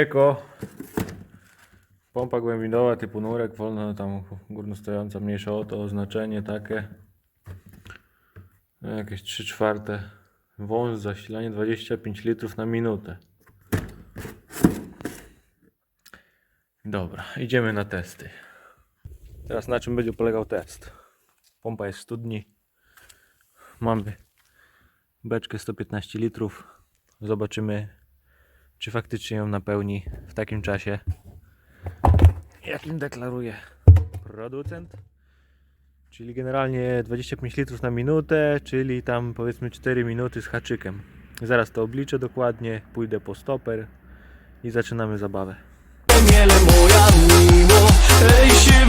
Eko. Pompa głębinowa typu nurek, wolna tam górnostojąca, mniejsza o to oznaczenie takie. Jakieś 3 czwarte. Wąż, zasilanie 25 litrów na minutę. Dobra, idziemy na testy. Teraz na czym będzie polegał test? Pompa jest w studni. Mamy beczkę 115 litrów. Zobaczymy, czy faktycznie ją napełni w takim czasie, jakim deklaruje producent. Czyli generalnie 25 litrów na minutę, czyli tam powiedzmy 4 minuty z haczykiem. Zaraz to obliczę dokładnie, pójdę po stoper i zaczynamy zabawę. miele moja mimo Ej się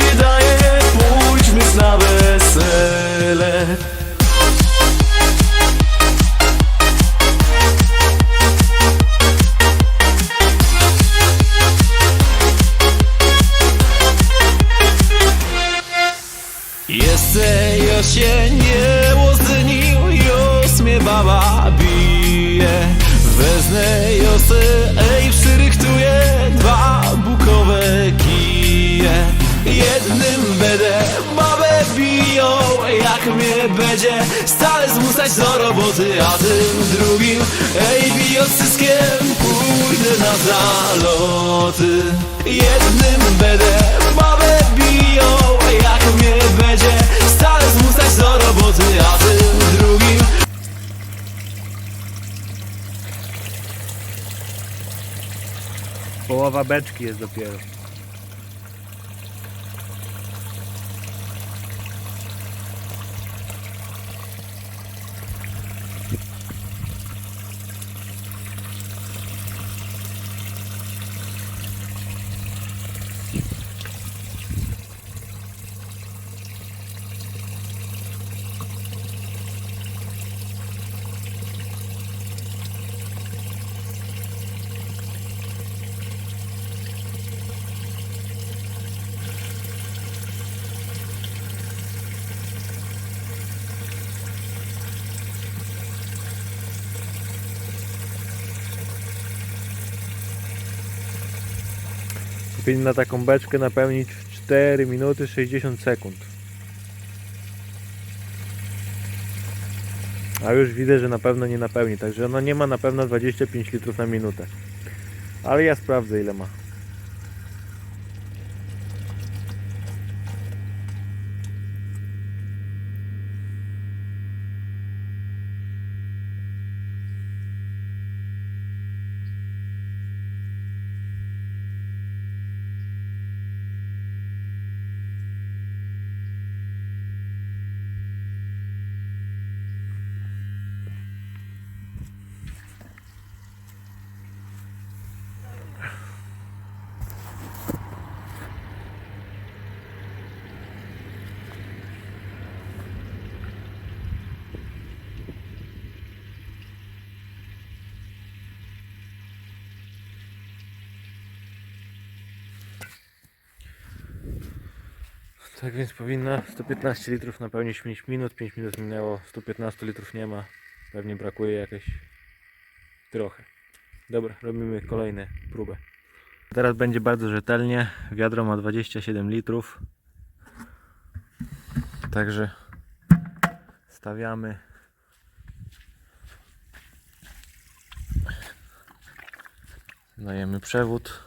Jeste jesień, jesienił, już mnie baba bije. Wezmę josę, ej przyrychtuję dwa bukowe kije. Jednym będę jak mnie będzie Stale zmuszać do roboty, a tym drugim Ej bijąc wszystkim, pójdę na zaloty Jednym będę babę biją, jak mnie będzie Stale zmuszać do roboty, a tym drugim Połowa beczki jest dopiero. Powinien na taką beczkę napełnić w 4 minuty 60 sekund. A już widzę, że na pewno nie napełni, także ona nie ma na pewno 25 litrów na minutę. Ale ja sprawdzę ile ma. Tak więc powinna 115 litrów napełnić 5 minut, 5 minut minęło, 115 litrów nie ma. Pewnie brakuje jakieś trochę. Dobra, robimy kolejne próbę. Teraz będzie bardzo rzetelnie. Wiadro ma 27 litrów. Także stawiamy. Dajemy przewód.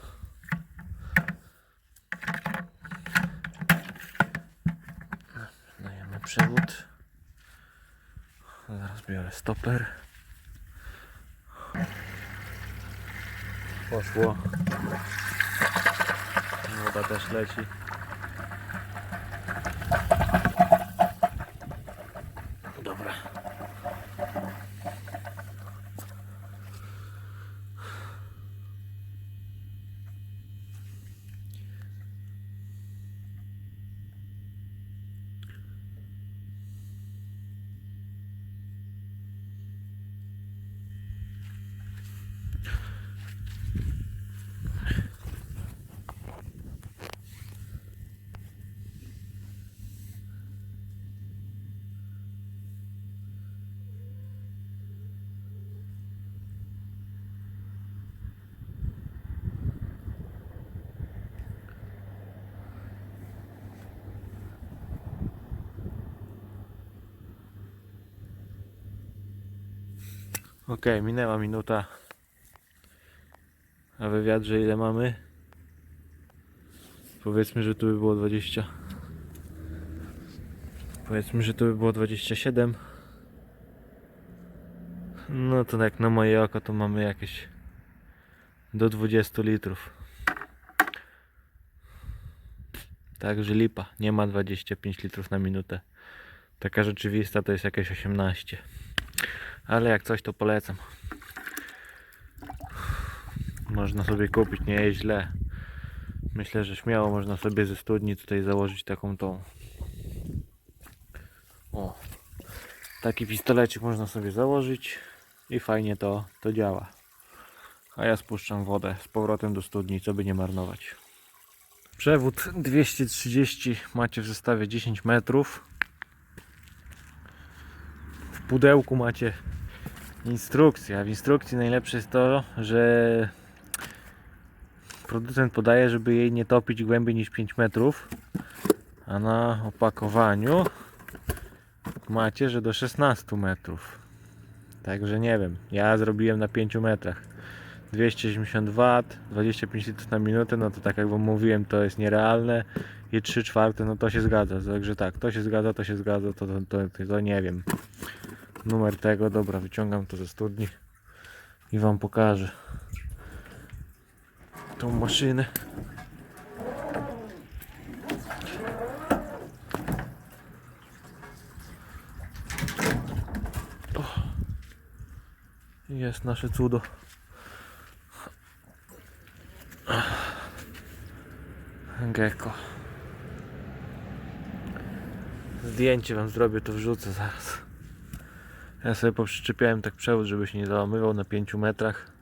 Dajemy przewód. Zaraz biorę stoper. Poszło. Woda też leci. Ok, minęła minuta A we wiadrze ile mamy? Powiedzmy, że tu by było 20. Powiedzmy, że tu by było 27. No to jak na moje oko to mamy jakieś do 20 litrów. Także lipa, nie ma 25 litrów na minutę. Taka rzeczywista to jest jakieś 18. Ale jak coś to polecam. Można sobie kupić, nie jest źle. Myślę, że śmiało można sobie ze studni tutaj założyć taką tą. O. Taki pistolecik można sobie założyć i fajnie to, to działa. A ja spuszczam wodę z powrotem do studni, co by nie marnować. Przewód 230 macie w zestawie 10 metrów. W pudełku macie instrukcję, a w instrukcji najlepsze jest to, że producent podaje, żeby jej nie topić głębiej niż 5 metrów, a na opakowaniu macie, że do 16 metrów. Także nie wiem, ja zrobiłem na 5 metrach. 280 W, 25 litrów na minutę, no to tak jak wam mówiłem, to jest nierealne i 3 czwarte, no to się zgadza. Także tak, to się zgadza, to się zgadza, to, to, to, to nie wiem. Numer tego, dobra, wyciągam to ze studni i wam pokażę tą maszynę. Jest nasze cudo. Gecko. Zdjęcie wam zrobię, to wrzucę zaraz. Ja sobie poprzyczepiałem tak przewód, żeby się nie załamywał na 5 metrach.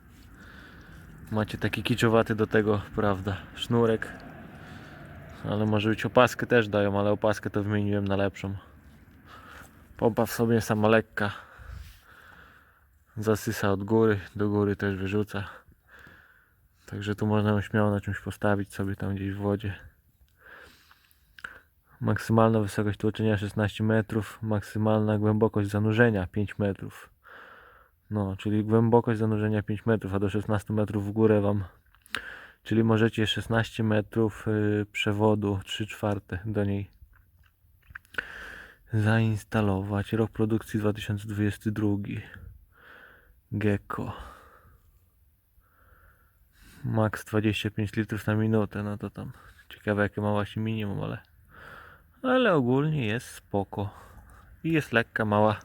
Macie taki kiczowaty do tego, prawda, sznurek. Ale może być opaskę też dają, ale opaskę to wymieniłem na lepszą. Pompa w sobie sama lekka. Zasysa od góry, do góry też wyrzuca. Także tu można ją śmiało na czymś postawić sobie tam gdzieś w wodzie. Maksymalna wysokość tłoczenia 16 metrów, maksymalna głębokość zanurzenia 5 metrów. No, czyli głębokość zanurzenia 5 metrów, a do 16 metrów w górę wam. Czyli możecie 16 metrów y, przewodu 3 czwarte do niej zainstalować. Rok produkcji 2022. Gecko. Max 25 litrów na minutę, no to tam ciekawe jakie ma właśnie minimum, ale ale ogólnie jest spoko. I jest lekka, mała.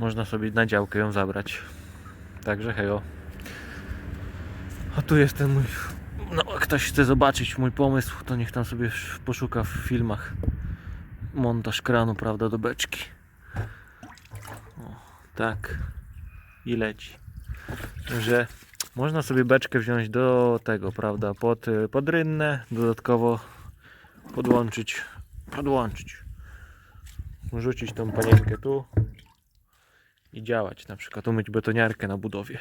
Można sobie na działkę ją zabrać. Także hejo. A tu jest ten mój. No, ktoś chce zobaczyć mój pomysł, to niech tam sobie poszuka w filmach. Montaż kranu, prawda, do beczki. O, tak. I leci. Że można sobie beczkę wziąć do tego, prawda, pod, pod rynnę, dodatkowo podłączyć, podłączyć, rzucić tą panienkę tu i działać, na przykład umyć betoniarkę na budowie.